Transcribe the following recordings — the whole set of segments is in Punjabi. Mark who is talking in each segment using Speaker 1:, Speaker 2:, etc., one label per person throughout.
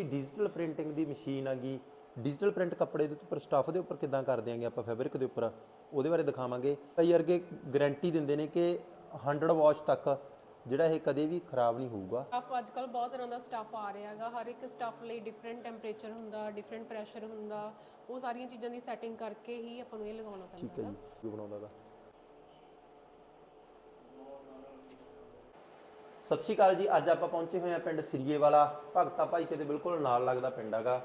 Speaker 1: ਜਿਹੜੀ ਡਿਜੀਟਲ ਪ੍ਰਿੰਟਿੰਗ ਦੀ ਮਸ਼ੀਨ ਆਗੀ ਡਿਜੀਟਲ ਪ੍ਰਿੰਟ ਕੱਪੜੇ ਦੇ ਉੱਪਰ ਸਟੱਫ ਦੇ ਉੱਪਰ ਕਿੱਦਾਂ ਕਰ ਦਿਆਂਗੇ ਆਪਾਂ ਫੈਬਰਿਕ ਦੇ ਉੱਪਰ ਉਹਦੇ ਬਾਰੇ ਦਿਖਾਵਾਂਗੇ। ਕਈ ਵਰਗੇ ਗਾਰੰਟੀ ਦਿੰਦੇ ਨੇ ਕਿ 100 ਵਾਸ਼ ਤੱਕ ਜਿਹੜਾ ਇਹ ਕਦੇ ਵੀ ਖਰਾਬ ਨਹੀਂ ਹੋਊਗਾ।
Speaker 2: ਸਟਾਫ ਅੱਜ ਕੱਲ ਬਹੁਤ ਤਰ੍ਹਾਂ ਦਾ ਸਟਾਫ ਆ ਰਿਹਾ ਹੈਗਾ। ਹਰ ਇੱਕ ਸਟਾਫ ਲਈ ਡਿਫਰੈਂਟ ਟੈਂਪਰੇਚਰ ਹੁੰਦਾ ਡਿਫਰੈਂਟ ਪ੍ਰੈਸ਼ਰ ਹੁੰਦਾ। ਉਹ ਸਾਰੀਆਂ ਚੀਜ਼ਾਂ ਦੀ ਸੈਟਿੰਗ ਕਰਕੇ ਹੀ ਆਪਾਂ ਨੂੰ ਇਹ ਲਗਾਉਣਾ ਪੈਂਦਾ
Speaker 1: ਠੀਕ ਹੈ ਜੀ। ਜੋ ਬਣਾਉਂਦਾਗਾ ਸਤਿ ਸ਼੍ਰੀ ਅਕਾਲ ਜੀ। ਅੱਜ ਆਪਾਂ ਪਹੁੰਚੇ ਹੋਏ ਹਾਂ ਪਿੰਡ ਸਿਰੀਏ ਵਾਲਾ। ਭਗਤਾ ਭਾਈ ਦੇ ਬਿਲਕੁਲ ਨਾਲ ਲੱਗਦਾ ਪਿੰਡ ਹੈਗਾ।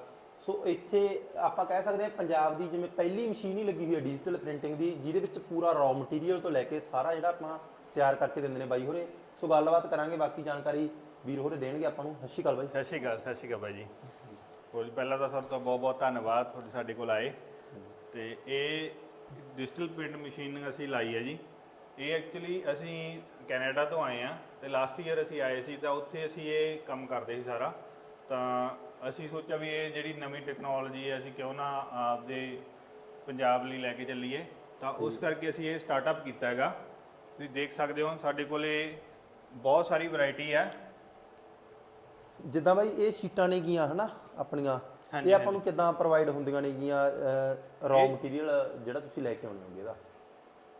Speaker 1: ਸੋ ਇੱਥੇ ਆਪਾਂ ਕਹਿ ਸਕਦੇ ਹਾਂ ਪੰਜਾਬ ਦੀ ਜਿਵੇਂ ਪਹਿਲੀ ਮਸ਼ੀਨ ਹੀ ਲੱਗੀ ਹੋਈ ਹੈ ਡਿਜੀਟਲ ਪ੍ਰਿੰਟਿੰਗ ਦੀ, ਜਿਹਦੇ ਵਿੱਚ ਪੂਰਾ ਰॉ ਮਟੀਰੀਅਲ ਤੋਂ ਲੈ ਕੇ ਸਾਰਾ ਜਿਹੜਾ ਆਪਾਂ ਤਿਆਰ ਕਰਕੇ ਦਿੰਦੇ ਨੇ ਬਾਈ ਹੋਰੇ। ਸੋ ਗੱਲਬਾਤ ਕਰਾਂਗੇ, ਬਾਕੀ ਜਾਣਕਾਰੀ ਵੀਰ ਹੋਰੇ ਦੇਣਗੇ ਆਪਾਂ ਨੂੰ। ਸਤਿ ਸ਼੍ਰੀ ਅਕਾਲ ਬਾਈ।
Speaker 3: ਸਤਿ ਸ਼੍ਰੀ ਅਕਾਲ, ਸਤਿ ਸ਼੍ਰੀ ਅਕਾਲ ਬਾਈ ਜੀ। ਕੋਈ ਪਹਿਲਾਂ ਤਾਂ ਸਭ ਤੋਂ ਬਹੁਤ ਬਹੁਤ ਧੰਨਵਾਦ ਤੁਹਾਡੇ ਸਾਡੇ ਕੋਲ ਆਏ। ਤੇ ਇਹ ਡਿਜੀਟਲ ਪ੍ਰਿੰਟ ਮਸ਼ੀਨ ਅਸੀਂ ਲਾਈ ਹੈ ਜੀ। ਇਹ ਐਕਚੁਅਲੀ ਅਸੀਂ ਕੈਨੇਡਾ ਤੋਂ ਆਏ ਆ ਤੇ ਲਾਸਟ ਈਅਰ ਅਸੀਂ ਆਏ ਸੀ ਤਾਂ ਉੱਥੇ ਅਸੀਂ ਇਹ ਕੰਮ ਕਰਦੇ ਸੀ ਸਾਰਾ। ਤਾਂ ਅਸੀਂ ਸੋਚਿਆ ਵੀ ਇਹ ਜਿਹੜੀ ਨਵੀਂ ਟੈਕਨੋਲੋਜੀ ਹੈ ਅਸੀਂ ਕਿਉਂ ਨਾ ਆਪਦੇ ਪੰਜਾਬ ਲਈ ਲੈ ਕੇ ਚੱਲੀਏ। ਤਾਂ ਉਸ ਕਰਕੇ ਅਸੀਂ ਇਹ ਸਟਾਰਟਅਪ ਕੀਤਾ ਹੈਗਾ। ਤੁਸੀਂ ਦੇਖ ਸਕਦੇ ਹੋ ਸਾਡੇ ਕੋਲੇ ਬਹੁਤ ਸਾਰੀ ਵੈਰਾਈਟੀ ਹੈ।
Speaker 1: ਜਿੱਦਾਂ ਬਾਈ ਇਹ ਸ਼ੀਟਾਂ ਨੇ ਗੀਆਂ ਹਨਾ ਆਪਣੀਆਂ। ਇਹ ਆਪਾਂ ਨੂੰ ਕਿੱਦਾਂ ਪ੍ਰੋਵਾਈਡ ਹੁੰਦੀਆਂ ਨੇ ਗੀਆਂ ਰॉ
Speaker 3: ਇਹ-
Speaker 1: ਮਟੀਰੀਅਲ ਜਿਹੜਾ ਤੁਸੀਂ ਲੈ ਕੇ ਆਉਂਦੇ ਹੋਗੇ ਇਹਦਾ?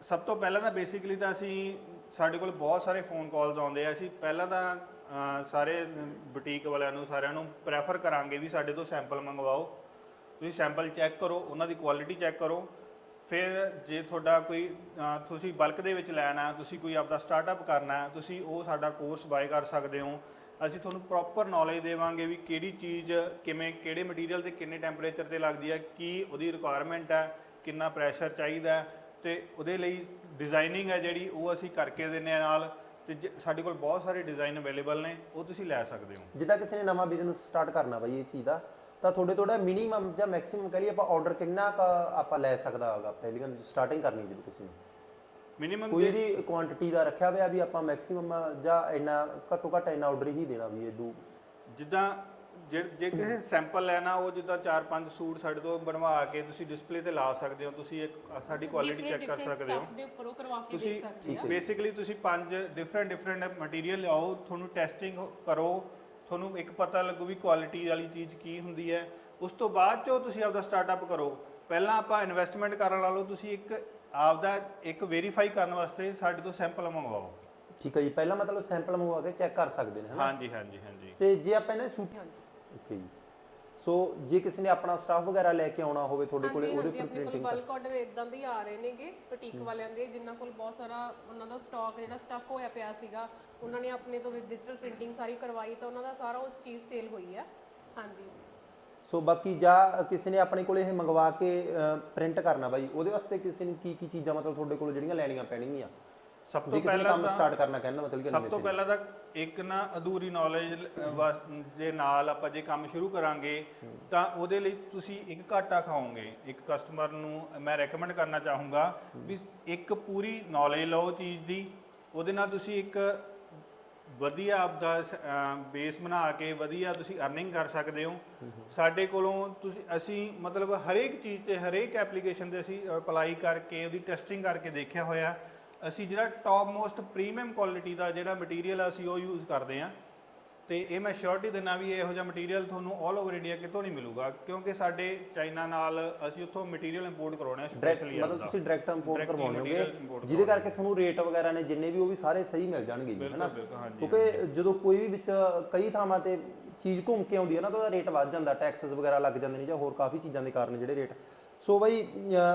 Speaker 3: ਸਭ ਤੋਂ ਪਹਿਲਾਂ ਤਾਂ ਬੇਸਿਕਲੀ ਤਾਂ ਅਸੀਂ ਸਾਡੇ ਕੋਲ ਬਹੁਤ ਸਾਰੇ ਫੋਨ ਕਾਲਸ ਆਉਂਦੇ ਆ। ਅਸੀਂ ਪਹਿਲਾਂ ਤਾਂ ਅਹ, ਸਾਰੇ ਬੁਟੀਕ ਵਾਲਿਆਂ ਨੂੰ ਸਾਰਿਆਂ ਨੂੰ ਪ੍ਰੈਫਰ ਕਰਾਂਗੇ ਵੀ ਸਾਡੇ ਤੋਂ ਸੈਂਪਲ ਮੰਗਵਾਓ। ਤੁਸੀਂ ਸੈਂਪਲ ਚੈੱਕ ਕਰੋ ਉਹਨਾਂ ਦੀ ਕੁਆਲਿਟੀ ਚੈੱਕ ਕਰੋ। ਫਿਰ ਜੇ ਤੁਹਾਡਾ ਕੋਈ ਅਹ, ਤੁਸੀਂ ਬਲਕ ਦੇ ਵਿੱਚ ਲੈਣਾ ਤੁਸੀਂ ਕੋਈ ਆਪਦਾ ਸਟਾਰਟਅਪ ਕਰਨਾ ਹੈ ਤੁਸੀਂ ਉਹ ਸਾਡਾ ਕੋਰਸ ਬਾਏ ਕਰ ਸਕਦੇ ਹੋ। ਅਸੀਂ ਤੁਹਾਨੂੰ ਪ੍ਰੋਪਰ ਨੌਲੇਜ ਦੇਵਾਂਗੇ ਵੀ ਕਿਹੜੀ ਚੀਜ਼ ਕਿਵੇਂ ਕਿਹੜੇ ਮਟੀਰੀਅਲ ਤੇ ਕਿੰਨੇ ਟੈਂਪਰੇਚਰ ਤੇ ਲੱਗਦੀ ਹੈ ਕੀ ਉਹਦੀ ਰਿਕੁਆਇਰਮੈਂਟ ਹੈ ਕਿੰਨਾ ਪ੍ਰੈਸ਼ਰ ਚਾਹੀਦਾ ਹੈ। ਤੇ ਉਹਦੇ ਲਈ ਡਿਜ਼ਾਈਨਿੰਗ ਹੈ ਜਿਹੜੀ ਉਹ ਅਸੀਂ ਕਰਕੇ ਦਿੰਨੇ ਆ ਨਾਲ ਤੇ ਜ- ਸਾਡੇ ਕੋਲ ਬਹੁਤ ਸਾਰੇ ਡਿਜ਼ਾਈਨ ਅਵੇਲੇਬਲ ਨੇ ਉਹ ਤੁਸੀਂ ਲੈ ਸਕਦੇ ਹੋ।
Speaker 1: ਜਿੱਦਾਂ ਕਿਸੇ ਨੇ ਨਵਾਂ ਬਿਜ਼ਨਸ ਸਟਾਰਟ ਕਰਨਾ ਬਾਈ ਇਹ ਚੀਜ਼ ਦਾ ਤਾਂ ਤੁਹਾਡੇ ਤੁਹਾਡਾ ਮਿਨੀਮਮ ਜਾਂ ਮੈਕਸਿਮਮ ਕਹ ਲਈਏ ਆਪਾਂ ਆਰਡਰ ਕਿੰਨਾ ਕ ਆਪਾਂ ਲੈ ਸਕਦਾ ਹੋਗਾ ਪਹਿਲੀ ਗੱਲ ਸਟਾਰਟਿੰਗ ਕਰਨੀ ਜਦੋਂ ਕਿਸੇ ਨੇ।
Speaker 3: ਮਿਨੀਮਮ
Speaker 1: ਕੋਈ ਇਹਦੀ ਕੁਆਂਟੀਟੀ ਦਾ ਰੱਖਿਆ ਹੋਇਆ ਵੀ ਆਪਾਂ ਮੈਕਸਿਮਮ ਜਾਂ ਇੰਨਾ ਘੱਟੋ ਘੱਟ ਇੰਨਾ ਆਰਡਰ ਹੀ ਦੇਣਾ ਵੀ ਇਹ ਦੂ।
Speaker 3: ਜਿੱਦਾਂ ਜੇ ਜੇ ਕਿਸੇ ਸੈਂਪਲ ਲੈਣਾ ਉਹ ਜਿੱਦਾਂ 4-5 ਸੂਟ ਸਾਡੇ ਤੋਂ ਬਣਵਾ ਕੇ ਤੁਸੀਂ ਡਿਸਪਲੇ ਤੇ ਲਾ ਸਕਦੇ ਹੋ ਤੁਸੀਂ ਇੱਕ ਸਾਡੀ ਕੁਆਲਿਟੀ ਚੈੱਕ ਕਰ ਸਕਦੇ ਹੋ।
Speaker 2: ਦੇ ਉੱਪਰ ਉਹ ਕਰਵਾ ਕੇ
Speaker 3: ਤੁਸੀਂ
Speaker 2: ਦੇ ਸਕਦੇ ਆ।
Speaker 3: ਬੇਸਿਕਲੀ ਤੁਸੀਂ ਪੰਜ ਡਿਫਰੈਂਟ ਡਿਫਰੈਂਟ ਮਟੀਰੀਅਲ ਲਿਆਓ ਤੁਹਾਨੂੰ ਟੈਸਟਿੰਗ ਕਰੋ ਤੁਹਾਨੂੰ ਇੱਕ ਪਤਾ ਲੱਗੂ ਵੀ ਕੁਆਲਿਟੀ ਵਾਲੀ ਚੀਜ਼ ਕੀ ਹੁੰਦੀ ਹੈ। ਉਸ ਤੋਂ ਬਾਅਦ ਚੋਂ ਤੁਸੀਂ ਆਪਦਾ ਸਟਾਰਟਅਪ ਕਰੋ। ਪਹਿਲਾਂ ਆਪਾਂ ਇਨਵੈਸਟਮੈਂਟ ਕਰਨ ਨਾਲੋਂ ਤੁਸੀਂ ਇੱਕ ਆਪਦਾ ਇੱਕ ਵੈਰੀਫਾਈ ਕਰਨ ਵਾਸਤੇ ਸਾਡੇ ਤੋਂ ਸੈਂਪਲ ਮੰਗਵਾਓ।
Speaker 1: ਠੀਕ ਹੈ ਜੀ ਪਹਿਲਾਂ ਮਤਲਬ ਸੈਂਪਲ ਮੰਗਵਾ ਕੇ ਚੈੱਕ ਕਰ ਸਕਦੇ ਨੇ ਹਨਾ
Speaker 3: ਹਾਂਜੀ ਹਾਂਜੀ ਹਾਂਜੀ।
Speaker 1: ਤੇ ਜੇ ਆਪਾਂ ਇਹਨੇ ਸੂਟ
Speaker 2: ਹਾਂਜੀ।
Speaker 1: ਓਕੇ ਜੀ। ਸੋ ਜੇ ਕਿਸੇ ਨੇ ਆਪਣਾ ਸਟਾਫ ਵਗੈਰਾ ਲੈ ਕੇ ਆਉਣਾ ਹੋਵੇ ਤੁਹਾਡੇ ਕੋਲੇ ਉਹਦੇ
Speaker 2: ਹਾਂਜੀ
Speaker 1: ਉੱਪਰ
Speaker 2: ਆਪਣੇ ਕੋਲ
Speaker 1: ਪ੍ਰਿੰਟਿੰਗ
Speaker 2: ਬਲਕ ਆਰਡਰ ਇਦਾਂ ਦੇ ਹੀ ਆ ਰਹੇ ਨੇਗੇ ਬੁਟੀਕ ਵਾਲਿਆਂ ਦੇ ਜਿਨ੍ਹਾਂ ਕੋਲ ਬਹੁਤ ਸਾਰਾ ਉਹਨਾਂ ਦਾ ਸਟਾਕ ਜਿਹੜਾ ਸਟਕ ਹੋਇਆ ਪਿਆ ਸੀਗਾ ਉਹਨਾਂ ਨੇ ਆਪਣੇ ਤੋਂ ਡਿਜੀਟਲ ਪ੍ਰਿੰਟਿੰਗ ਸਾਰੀ ਕਰਵਾਈ ਤਾਂ ਉਹਨਾਂ ਦਾ ਸਾਰਾ ਉਹ ਚੀਜ਼ ਸੇਲ ਹੋਈ ਹੈ ਹਾਂਜੀ।
Speaker 1: ਸੋ ਬਾਕੀ ਜਾਂ ਕਿਸੇ ਨੇ ਆਪਣੇ ਕੋਲੇ ਇਹ ਮੰਗਵਾ ਕੇ ਪ੍ਰਿੰਟ ਕਰਨਾ ਬਾਈ ਉਹਦੇ ਵਾਸਤੇ ਕਿਸੇ ਨੂੰ ਕੀ ਕੀ ਚੀਜ਼ਾਂ ਮਤਲਬ ਤੁਹਾਡੇ ਕੋਲ ਜਿਹੜੀਆਂ ਲੈਣੀਆਂ ਪੈਣਗੀਆਂ?
Speaker 3: ਸਭ ਤੋਂ ਪਹਿਲਾਂ
Speaker 1: ਕੰਮ ਸਟਾਰਟ ਕਰਨਾ ਕਹਿੰਦਾ ਮਤਲਬ ਕਿ
Speaker 3: ਸਭ ਤੋਂ ਪਹਿਲਾਂ ਤਾਂ ਇੱਕ ਨਾ ਅਧੂਰੀ ਨੌਲੇਜ ਦੇ ਨਾਲ ਆਪਾਂ ਜੇ ਕੰਮ ਸ਼ੁਰੂ ਕਰਾਂਗੇ ਤਾਂ ਉਹਦੇ ਲਈ ਤੁਸੀਂ ਇੱਕ ਘਾਟਾ ਖਾਓਗੇ। ਇੱਕ ਕਸਟਮਰ ਨੂੰ ਮੈਂ ਰეკਮੈਂਡ ਕਰਨਾ ਚਾਹੂੰਗਾ ਵੀ ਇੱਕ ਪੂਰੀ ਨੌਲੇਜ ਲਓ ਚੀਜ਼ ਦੀ। ਉਹਦੇ ਨਾਲ ਤੁਸੀਂ ਇੱਕ ਵਧੀਆ ਆਪਦਾ ਬੇਸ ਬਣਾ ਕੇ ਵਧੀਆ ਤੁਸੀਂ ਅਰਨਿੰਗ ਕਰ ਸਕਦੇ ਹੋ। ਸਾਡੇ ਕੋਲੋਂ ਤੁਸੀਂ ਅਸੀਂ ਮਤਲਬ ਹਰੇਕ ਚੀਜ਼ ਤੇ ਹਰੇਕ ਐਪਲੀਕੇਸ਼ਨ ਤੇ ਅਸੀਂ ਅਪਲਾਈ ਕਰਕੇ ਉਹਦੀ ਟੈਸਟਿੰਗ ਕਰਕੇ ਦੇਖਿਆ ਹੋਇਆ। ਅਸੀਂ ਜਿਹੜਾ ਟੌਪ ਮੋਸਟ ਪ੍ਰੀਮੀਅਮ ਕੁਆਲਿਟੀ ਦਾ ਜਿਹੜਾ ਮਟੀਰੀਅਲ ਆ ਅਸੀਂ ਉਹ ਯੂਜ਼ ਕਰਦੇ ਆ ਤੇ ਇਹ ਮੈਂ ਸ਼ੋਰਟੀ ਦਿੰਦਾ ਵੀ ਇਹੋ ਜਿਹਾ ਮਟੀਰੀਅਲ ਤੁਹਾਨੂੰ 올 ਓਵਰ ਇੰਡੀਆ ਕਿਤੋਂ ਨਹੀਂ ਮਿਲੂਗਾ ਕਿਉਂਕਿ ਸਾਡੇ ਚਾਈਨਾ ਨਾਲ ਅਸੀਂ ਉੱਥੋਂ ਮਟੀਰੀਅਲ ਇੰਪੋਰਟ ਕਰਾਉਣਾ ਸਪੈਸ਼ਲੀ
Speaker 1: ਮਤਲਬ ਤੁਸੀਂ ਡਾਇਰੈਕਟ ਇੰਪੋਰਟ ਕਰਵਾਉਣੇ ਹੋਗੇ ਜਿਹਦੇ ਕਰਕੇ ਤੁਹਾਨੂੰ ਰੇਟ ਵਗੈਰਾ ਨੇ ਜਿੰਨੇ ਵੀ ਉਹ ਵੀ ਸਾਰੇ ਸਹੀ ਮਿਲ ਜਾਣਗੇ ਜੀ ਹਨਾ? ਕਿਉਂਕਿ ਜਦੋਂ ਕੋਈ ਵੀ ਵਿੱਚ ਕਈ ਥਾਵਾਂ ਤੇ ਚੀਜ਼ ਘੁੰਮ ਕੇ ਆਉਂਦੀ ਹੈ ਨਾ ਤਾਂ ਉਹਦਾ ਰੇਟ ਵੱਧ ਜਾਂਦਾ ਟੈਕਸਸ ਵਗੈਰਾ ਲੱਗ ਜਾਂਦੇ ਨੇ ਜਾਂ ਹੋਰ ਕਾਫੀ ਚੀਜ਼ਾਂ ਦੇ ਕਾਰਨ ਜਿਹੜੇ ਰੇਟ ਸੋ ਬਈ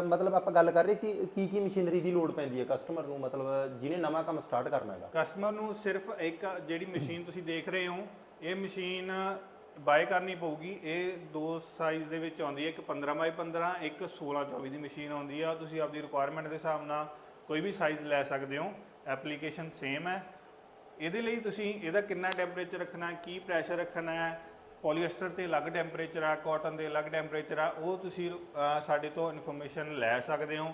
Speaker 1: ਮਤਲਬ ਆਪਾਂ ਗੱਲ ਕਰ ਰਹੇ ਸੀ, ਕੀ ਕੀ ਮਸ਼ੀਨਰੀ ਦੀ ਲੋੜ ਪੈਂਦੀ ਹੈ ਕਸਟਮਰ ਨੂੰ? ਮਤਲਬ ਜਿਹਨੇ ਨਵਾਂ ਕੰਮ ਸਟਾਰਟ ਕਰਨਾ ਹੈਗਾ।
Speaker 3: ਕਸਟਮਰ ਨੂੰ ਸਿਰਫ ਇੱਕ ਜਿਹੜੀ ਮਸ਼ੀਨ ਤੁਸੀਂ ਦੇਖ ਰਹੇ ਹੋ, ਇਹ ਮਸ਼ੀਨ ਬਾਏ ਕਰਨੀ ਪਊਗੀ। ਇਹ ਦੋ ਸਾਈਜ਼ ਦੇ ਵਿੱਚ ਆਉਂਦੀ ਹੈ, ਇੱਕ 15 ਬਾਈ 15 ਇੱਕ 16 24 ਦੀ ਮਸ਼ੀਨ ਆਉਂਦੀ ਆ। ਤੁਸੀਂ ਆਪਦੀ ਰਿਕੁਆਇਰਮੈਂਟ ਦੇ ਹਿਸਾਬ ਨਾਲ ਕੋਈ ਵੀ ਸਾਈਜ਼ ਲੈ ਸਕਦੇ ਹੋ। ਐਪਲੀਕੇਸ਼ਨ ਸੇਮ ਹੈ। ਇਹਦੇ ਲਈ ਤੁਸੀਂ ਇਹਦਾ ਕਿੰਨਾ ਟੈਂਪਰੇਚਰ ਰੱਖਣਾ ਕੀ ਪ੍ਰੈਸ਼ਰ ਰੱਖਣਾ ਹੈ ਪੋਲੀਐਸਟਰ ਤੇ ਅਲੱਗ ਟੈਂਪਰੇਚਰ ਆ ਕਾਟਨ ਦੇ ਅਲੱਗ ਟੈਂਪਰੇਚਰ ਆ ਉਹ ਤੁਸੀਂ ਸਾਡੇ ਤੋਂ ਇਨਫੋਰਮੇਸ਼ਨ ਲੈ ਸਕਦੇ ਹੋ।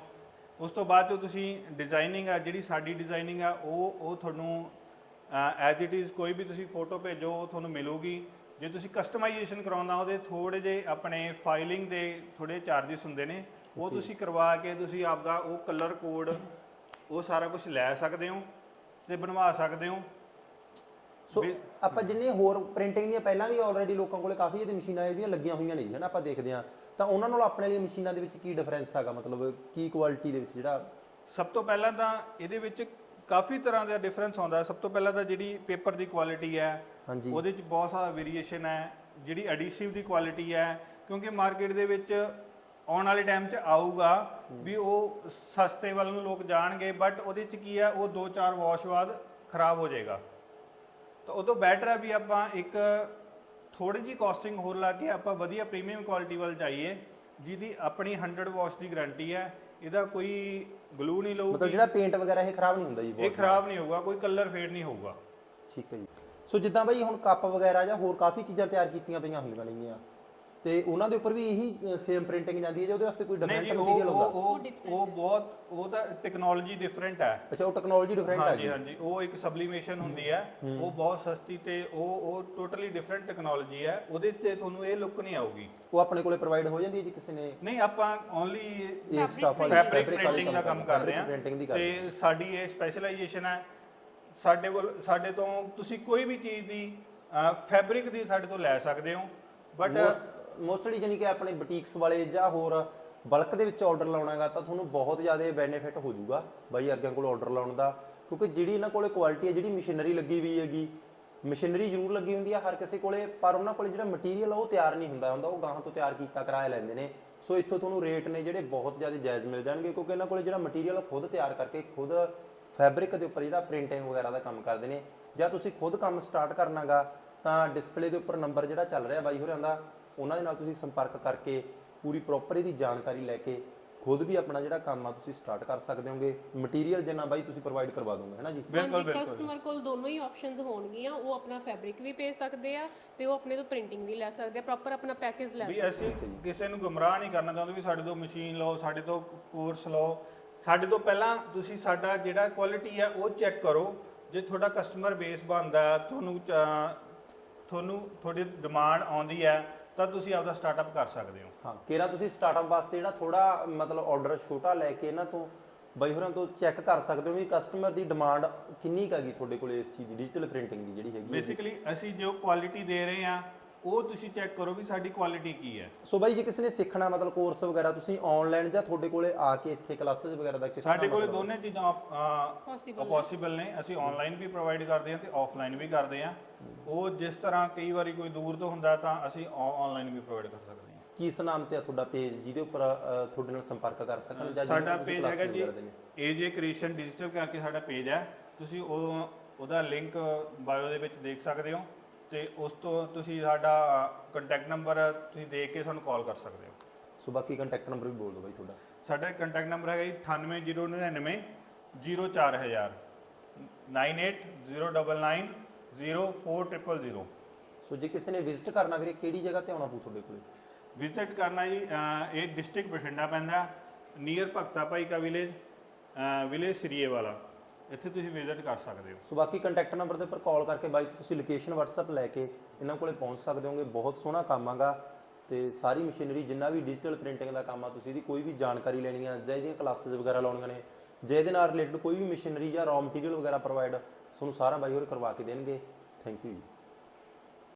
Speaker 3: ਉਸ ਤੋਂ ਬਾਅਦ ਜੋ ਤੁਸੀਂ ਡਿਜ਼ਾਈਨਿੰਗ ਆ ਜਿਹੜੀ ਸਾਡੀ ਡਿਜ਼ਾਈਨਿੰਗ ਆ ਉਹ ਉਹ ਤੁਹਾਨੂੰ ਐਜ਼ ਇਟ ਇਜ਼ ਕੋਈ ਵੀ ਤੁਸੀਂ ਫੋਟੋ ਭੇਜੋ ਉਹ ਤੁਹਾਨੂੰ ਮਿਲੂਗੀ। ਜੇ ਤੁਸੀਂ ਕਸਟਮਾਈਜੇਸ਼ਨ ਕਰਾਉਂਦਾ ਉਹਦੇ ਥੋੜੇ ਜੇ ਆਪਣੇ ਫਾਈਲਿੰਗ ਦੇ ਥੋੜੇ ਚਾਰजेस ਹੁੰਦੇ ਨੇ ਉਹ ਤੁਸੀਂ ਕਰਵਾ ਕੇ ਤੁਸੀਂ ਆਪਦਾ ਉਹ ਕਲਰ ਕੋਡ ਉਹ ਸਾਰਾ ਕੁਝ ਲੈ ਸਕਦੇ ਹੋ ਤੇ ਬਣਵਾ ਸਕਦੇ ਹੋ।
Speaker 1: ਸੋ ਆਪਾਂ ਜਿੰਨੇ ਹੋਰ ਪ੍ਰਿੰਟਿੰਗ ਦੀਆਂ ਪਹਿਲਾਂ ਵੀ ਆਲਰੇਡੀ ਲੋਕਾਂ ਕੋਲੇ ਕਾਫੀ ਇਹਦੀ ਮਸ਼ੀਨਾਂ ਜਿਹੜੀਆਂ ਲੱਗੀਆਂ ਹੋਈਆਂ ਨੇ ਜੀ ਹਨਾ ਆਪਾਂ ਦੇਖਦੇ ਹਾਂ। ਤਾਂ ਉਹਨਾਂ ਨਾਲ ਆਪਣੇ ਲਈ ਮਸ਼ੀਨਾਂ ਦੇ ਵਿੱਚ ਕੀ ਡਿਫਰੈਂਸ ਹੈਗਾ? ਮਤਲਬ ਕੀ ਕੁਆਲਿਟੀ ਦੇ ਵਿੱਚ ਜਿਹੜਾ
Speaker 3: ਸਭ ਤੋਂ ਪਹਿਲਾਂ ਤਾਂ ਇਹਦੇ ਵਿੱਚ ਕਾਫੀ ਤਰ੍ਹਾਂ ਦਾ ਡਿਫਰੈਂਸ ਆਉਂਦਾ। ਸਭ ਤੋਂ ਪਹਿਲਾਂ ਤਾਂ ਜਿਹੜੀ ਪੇਪਰ ਦੀ ਕੁਆਲਿਟੀ ਹੈ
Speaker 1: ਹਾਂਜੀ।
Speaker 3: ਉਹਦੇ ਚ ਬਹੁਤ ਸਾਰਾ ਵੇਰੀਏਸ਼ਨ ਹੈ। ਜਿਹੜੀ ਐਡੀਸਿਵ ਦੀ ਕੁਆਲਿਟੀ ਹੈ ਕਿਉਂਕਿ ਮਾਰਕੀਟ ਦੇ ਵਿੱਚ ਆਉਣ ਵਾਲੇ ਟਾਈਮ 'ਚ ਆਊਗਾ ਵੀ ਉਹ ਸਸਤੇ ਵੱਲ ਨੂੰ ਲੋਕ ਜਾਣਗੇ ਬਟ ਉਹਦੇ ਚ ਕੀ ਹੈ ਉਹ 2-4 ਵਾਸ਼ ਬਾਅਦ ਖਰਾਬ ਹੋ ਜਾਏਗਾ। ਤਾਂ ਤੋਂ ਬੈਟਰ ਹੈ ਵੀ ਆਪਾਂ ਇੱਕ ਥੋੜੀ ਜੀ ਕਾਸਟਿੰਗ ਹੋਰ ਲਾ ਕੇ ਆਪਾਂ ਵਧੀਆ ਪ੍ਰੀਮੀਅਮ ਕੁਆਲਿਟੀ ਵੱਲ ਜਾਈਏ ਜਿਹਦੀ ਆਪਣੀ 100 ਵਾਸ਼ ਦੀ ਗਾਰੰਟੀ ਹੈ ਇਹਦਾ ਕੋਈ ਗਲੂ ਨਹੀਂ
Speaker 1: ਮਤਲਬ
Speaker 3: ਲਊਗੀ
Speaker 1: ਜਿਹੜਾ ਪੇਂਟ ਵਗੈਰਾ ਇਹ ਖਰਾਬ ਨਹੀਂ ਹੁੰਦਾ ਜੀ
Speaker 3: ਇਹ ਖਰਾਬ ਨਹੀਂ ਹੋਊਗਾ ਕੋਈ ਕਲਰ ਫੇਡ ਨਹੀਂ ਹੋਊਗਾ।
Speaker 1: ਠੀਕ ਹੈ ਜੀ। ਸੋ ਜਿੱਦਾਂ ਬਈ ਹੁਣ ਕੱਪ ਵਗੈਰਾ ਜਾਂ ਹੋਰ ਕਾਫੀ ਚੀਜ਼ਾਂ ਤਿਆਰ ਕੀਤੀਆਂ ਪਈਆਂ ਹੁੰਦੀਆਂ ਨੇਗੀਆਂ ਤੇ ਉਹਨਾਂ ਦੇ ਉੱਪਰ ਵੀ ਇਹੀ ਸੇਮ ਪ੍ਰਿੰਟਿੰਗ ਜਾਂਦੀ ਹੈ ਜਾਂ ਉਹਦੇ ਵਾਸਤੇ ਕੋਈ
Speaker 3: ਨਹੀਂ
Speaker 1: ਡਿਫਰੈਂਟ
Speaker 3: ਉਹ
Speaker 1: ਮਟੀਰੀਅਲ
Speaker 3: ਉਹ
Speaker 1: ਹੁੰਦਾ।
Speaker 3: ਉਹ ਉਹ ਬਹੁਤ ਉਹ ਤਾਂ ਟੈਕਨੋਲੋਜੀ ਡਿਫਰੈਂਟ ਹੈ।
Speaker 1: ਅੱਛਾ ਉਹ ਟੈਕਨੋਲੋਜੀ ਡਿਫਰੈਂਟ ਹੈ
Speaker 3: ਹਾਂਜੀ ਹਾਂਜੀ ਉਹ ਇੱਕ ਸਬਲੀਮੇਸ਼ਨ ਹੁੰਦੀ ਹੈ। ਉਹ ਬਹੁਤ ਸਸਤੀ ਤੇ ਉਹ ਉਹ ਟੋਟਲੀ ਡਿਫਰੈਂਟ ਟੈਕਨੋਲੋਜੀ ਹੈ। ਉਹਦੇ ਤੇ ਤੁਹਾਨੂੰ ਇਹ ਲੁੱਕ ਨਹੀਂ ਆਊਗੀ।
Speaker 1: ਉਹ ਆਪਣੇ ਕੋਲੇ ਪ੍ਰੋਵਾਈਡ ਹੋ ਜਾਂਦੀ ਹੈ ਜੀ ਕਿਸੇ ਨੇ?
Speaker 3: ਨਹੀਂ ਆਪਾਂ ਓਨਲੀ
Speaker 1: ਇਹ ਸਟਾਫ
Speaker 3: ਫੈਬਰਿਕ ਪ੍ਰਿੰਟਿੰਗ ਦਾ ਕੰਮ ਆ
Speaker 1: ਪ੍ਰਿੰਟਿੰਗ ਦੀ ਕਰਦੇ
Speaker 3: ਤੇ ਸਾਡੀ ਇਹ ਸਪੈਸ਼ਲਾਈਜੇਸ਼ਨ ਹੈ। ਸਾਡੇ ਕੋਲ ਸਾਡੇ ਤੋਂ ਤੁਸੀਂ ਕੋਈ ਵੀ ਚੀਜ਼ ਦੀ ਫੈਬਰਿਕ ਦੀ ਸਾਡੇ ਤੋਂ ਲੈ ਸਕਦੇ ਹੋ। ਬਟ
Speaker 1: ਮੋਸਟਲੀ ਜਾਨੀ ਕਿ ਆਪਣੇ ਬੁਟੀਕਸ ਵਾਲੇ ਜਾਂ ਹੋਰ ਬਲਕ ਦੇ ਵਿੱਚ ਆਰਡਰ ਲਾਉਣਾਗਾ ਤਾਂ ਤੁਹਾਨੂੰ ਬਹੁਤ ਜ਼ਿਆਦਾ ਬੈਨੀਫਿਟ ਹੋ ਜਾਊਗਾ ਬਾਈ ਅਰਗਿਆਂ ਕੋਲ ਆਰਡਰ ਲਾਉਣ ਦਾ, ਕਿਉਂਕਿ ਜਿਹੜੀ ਇਹਨਾਂ ਕੋਲੇ ਕੁਆਲਿਟੀ ਹੈ, ਜਿਹੜੀ ਮਸ਼ੀਨਰੀ ਲੱਗੀ ਹੋਈ ਹੈਗੀ ਮਸ਼ੀਨਰੀ ਜ਼ਰੂਰ ਲੱਗੀ ਹੁੰਦੀ ਹੈ ਹਰ ਕਿਸੇ ਕੋਲੇ, ਪਰ ਉਹਨਾਂ ਕੋਲੇ ਜਿਹੜਾ ਮਟੀਰੀਅਲ ਉਹ ਤਿਆਰ ਨਹੀਂ ਹੁੰਦਾ ਹੁੰਦਾ ਉਹ ਗਾਹਾਂ ਤੋਂ ਤਿਆਰ ਕੀਤਾ ਕਰਾਇਆ ਲੈਂਦੇ ਨੇ। ਸੋ ਇੱਥੋਂ ਤੁਹਾਨੂੰ ਰੇਟ ਨੇ ਜਿਹੜੇ ਬਹੁਤ ਜ਼ਿਆਦਾ ਜਾਇਜ਼ ਮਿਲ ਜਾਣਗੇ, ਕਿਉਂਕਿ ਇਹਨਾਂ ਕੋਲੇ ਜਿਹੜਾ ਮਟੀਰੀਅਲ ਖੁਦ ਤਿਆਰ ਕਰਕੇ, ਖੁਦ ਫੈਬਰਿਕ ਦੇ ਉੱਪਰ ਜਿਹੜਾ ਪ੍ਰਿੰਟਿੰਗ ਵਗੈਰਾ ਦਾ ਕੰਮ ਕਰਦੇ ਨੇ। ਜਾਂ ਤੁਸੀਂ ਖੁਦ ਕੰਮ ਸਟਾਰਟ ਕਰਨਾਗਾ, ਤਾਂ ਡਿਸਪਲੇ ਦੇ ਉੱਪਰ ਨੰਬਰ ਜਿਹੜਾ ਚੱਲ ਰਿਹਾ ਬਾਈ ਹੋਰਾਂ ਦਾ ਉਹਨਾਂ ਦੇ ਨਾਲ ਤੁਸੀਂ ਸੰਪਰਕ ਕਰਕੇ ਪੂਰੀ ਪ੍ਰੋਪਰ ਇਹਦੀ ਜਾਣਕਾਰੀ ਲੈ ਕੇ ਖੁਦ ਵੀ ਆਪਣਾ ਜਿਹੜਾ ਕੰਮ ਆ ਤੁਸੀਂ ਸਟਾਰਟ ਕਰ ਸਕਦੇ ਹੋਗੇ। ਮਟੀਰੀਅਲ ਜਿੰਨਾ ਬਾਈ ਤੁਸੀਂ ਪ੍ਰੋਵਾਈਡ ਕਰਵਾ ਦੋਗੇ ਹੈ ਨਾ ਜੀ?
Speaker 3: ਬਿਲਕੁਲ ਬਿਲਕੁਲ।
Speaker 2: ਕਸਟਮਰ ਕੋਲ ਦੋਨੋਂ ਹੀ ਆਪਸ਼ਨਸ ਹੋਣਗੀਆਂ ਉਹ ਆਪਣਾ ਫੈਬਰਿਕ ਵੀ ਭੇਜ ਸਕਦੇ ਆ ਤੇ ਉਹ ਆਪਣੇ ਤੋਂ ਪ੍ਰਿੰਟਿੰਗ ਵੀ ਲੈ ਸਕਦੇ ਆ ਪ੍ਰੋਪਰ ਆਪਣਾ ਪੈਕੇਜ ਲੈ
Speaker 3: ਵੀ ਅਸੀਂ ਕਿਸੇ ਨੂੰ ਗੁੰਮਰਾਹ ਨਹੀਂ ਕਰਨਾ ਚਾਹੁੰਦੇ ਵੀ ਸਾਡੇ ਤੋਂ ਮਸ਼ੀਨ ਲਓ ਸਾਡੇ ਤੋਂ ਕੋਰਸ ਲਓ। ਸਾਡੇ ਤੋਂ ਪਹਿਲਾਂ ਤੁਸੀਂ ਸਾਡਾ ਜਿਹੜਾ ਕੁਆਲਿਟੀ ਹੈ ਉਹ ਚੈੱਕ ਕਰੋ। ਜੇ ਤੁਹਾਡਾ ਕਸਟਮਰ ਬੇਸ ਬਣਦਾ ਤੁਹਾਨੂੰ ਤੁਹਾਨੂੰ ਤੁਹਾਡੀ ਡਿਮਾਂਡ ਆਉਂਦੀ ਹੈ ਤਾਂ ਤੁਸੀਂ ਆਪਦਾ ਸਟਾਰਟਅਪ ਕਰ ਸਕਦੇ ਹੋ
Speaker 1: ਹਾਂ ਕਿਹੜਾ ਤੁਸੀਂ ਸਟਾਰਟਅਪ ਵਾਸਤੇ ਜਿਹੜਾ ਥੋੜਾ ਮਤਲਬ ਆਰਡਰ ਛੋਟਾ ਲੈ ਕੇ ਇਹਨਾਂ ਤੋਂ ਬਾਈ ਹੋਰਾਂ ਤੋਂ ਚੈੱਕ ਕਰ ਸਕਦੇ ਹੋ ਵੀ ਕਸਟਮਰ ਦੀ ਡਿਮਾਂਡ ਕਿੰਨੀ ਕੁ ਹੈਗੀ ਤੁਹਾਡੇ ਕੋਲੇ ਇਸ ਚੀਜ਼ ਦੀ ਡਿਜੀਟਲ ਪ੍ਰਿੰਟਿੰਗ ਦੀ ਜਿਹੜੀ ਹੈਗੀ।
Speaker 3: ਬੇਸਿਕਲੀ ਅਸੀਂ ਜੋ ਕੁਆਲਿਟੀ ਦੇ ਰਹੇ ਹਾਂ ਉਹ ਤੁਸੀਂ ਚੈੱਕ ਕਰੋ ਵੀ ਸਾਡੀ ਕੁਆਲਿਟੀ ਕੀ ਹੈ।
Speaker 1: ਸੋ ਬਾਈ ਜੇ ਕਿਸੇ ਨੇ ਸਿੱਖਣਾ ਮਤਲਬ ਕੋਰਸ ਵਗੈਰਾ ਤੁਸੀਂ ਆਨਲਾਈਨ ਜਾਂ ਤੁਹਾਡੇ ਕੋਲੇ ਆ ਕੇ ਇੱਥੇ ਕਲਾਸਿਸ ਵਗੈਰਾ ਦਾ ਕਿਸ
Speaker 3: ਸਾਡੇ ਕੋਲੇ? ਦੋਨੇ ਚੀਜ਼ਾਂ ਪੋਸੀਬਲ ਨੇ। ਅਸੀਂ ਆਨਲਾਈਨ ਵੀ ਪ੍ਰੋਵਾਈਡ ਕਰਦੇ ਹਾਂ ਤੇ ਆਫਲਾਈਨ ਵੀ ਕਰਦੇ ਹਾਂ। ਉਹ ਜਿਸ ਤਰ੍ਹਾਂ ਕਈ ਵਾਰੀ ਕੋਈ ਦੂਰ ਤੋਂ ਹੁੰਦਾ ਤਾਂ ਅਸੀਂ ਆਨਲਾਈਨ ਵੀ ਪ੍ਰੋਵਾਈਡ ਕਰ ਸਕਦੇ ਹਾਂ।
Speaker 1: ਕਿਸ ਨਾਮ ਤੇ ਆ ਤੁਹਾਡਾ ਪੇਜ ਜਿਹਦੇ ਉੱਪਰ ਤੁਹਾਡੇ ਨਾਲ ਸੰਪਰਕ ਕਰ ਸਕਣ ਜਾਂ
Speaker 3: ਸਾਡਾ ਪੇਜ ਹੈਗਾ ਜੀ। ਏਜੇ ਕ੍ਰੀਏਸ਼ਨ ਡਿਜੀਟਲ ਕਰਕੇ ਸਾਡਾ ਪੇਜ ਹੈ ਤੁਸੀਂ ਉਹ ਉਹਦਾ ਲਿੰਕ ਬਾਇਓ ਦੇ ਵਿੱਚ ਦੇਖ ਸਕਦੇ ਹੋ। ਤੇ ਉਸ ਤੋਂ ਤੁਸੀਂ ਸਾਡਾ ਕੰਟੈਕਟ ਨੰਬਰ ਤੁਸੀਂ ਦੇਖ ਕੇ ਸਾਨੂੰ ਕਾਲ ਕਰ ਸਕਦੇ ਹੋ।
Speaker 1: ਸੋ ਬਾਕੀ ਕੰਟੈਕਟ ਨੰਬਰ ਵੀ ਬੋਲ ਦਿਓ ਬਾਈ ਤੁਹਾਡਾ।
Speaker 3: ਸਾਡਾ ਕੰਟੈਕਟ ਨੰਬਰ ਹੈਗਾ ਜੀ 98099 04000 9809904000
Speaker 1: ਸੋ ਜੇ ਕਿਸੇ ਨੇ ਵਿਜ਼ਿਟ ਕਰਨਾ ਵੀਰੇ ਕਿਹੜੀ ਜਗ੍ਹਾ ਤੇ ਆਉਣਾ ਪਊ ਤੁਹਾਡੇ ਕੋਲੇ?
Speaker 3: ਵਿਜ਼ਿਟ ਕਰਨਾ ਜੀ ਇਹ ਡਿਸਟ੍ਰਿਕਟ ਬਠਿੰਡਾ ਪੈਂਦਾ ਨੀਅਰ ਭਗਤਾ ਭਾਈ ਕਾ ਵਿਲੇਜ ਵਿਲੇਜ ਸਰੀਏ ਵਾਲਾ ਇੱਥੇ ਤੁਸੀਂ ਵਿਜ਼ਿਟ ਕਰ ਸਕਦੇ ਹੋ।
Speaker 1: ਸੋ ਬਾਕੀ ਕੰਟੈਕਟ ਨੰਬਰ ਦੇ ਉੱਪਰ ਕਾਲ ਕਰਕੇ ਬਾਈ ਤੁਸੀਂ ਲੋਕੇਸ਼ਨ WhatsApp ਲੈ ਕੇ ਇਹਨਾਂ ਕੋਲੇ ਪਹੁੰਚ ਸਕਦੇ ਹੋਗੇ। ਬਹੁਤ ਸੋਹਣਾ ਕੰਮ ਆਗਾ ਤੇ ਸਾਰੀ ਮਸ਼ੀਨਰੀ ਜਿੰਨਾ ਵੀ ਡਿਜੀਟਲ ਪ੍ਰਿੰਟਿੰਗ ਦਾ ਕੰਮ ਆ, ਤੁਸੀਂ ਇਹਦੀ ਕੋਈ ਵੀ ਜਾਣਕਾਰੀ ਲੈਣੀ ਆ, ਜਾਂ ਇਹਦੀਆਂ ਕਲਾਸਿਸ ਵਗੈਰਾ ਲਾਉਣੀਆਂ ਨੇ, ਜਾਂ ਇਹਦੇ ਨਾਲ ਰਿਲੇਟਡ ਕੋਈ ਵੀ ਮਸ਼ੀਨਰੀ ਜਾਂ ਰॉ ਮਟੀਰੀਅਲ ਵਗੈਰਾ ਪ੍ਰੋਵਾਈਡ ਤੁਹਾਨੂੰ ਸਾਰਾ ਬਾਈ ਹੋਰ ਕਰਵਾ ਕੇ ਦੇਣਗੇ। ਥੈਂਕ ਯੂ ਜੀ।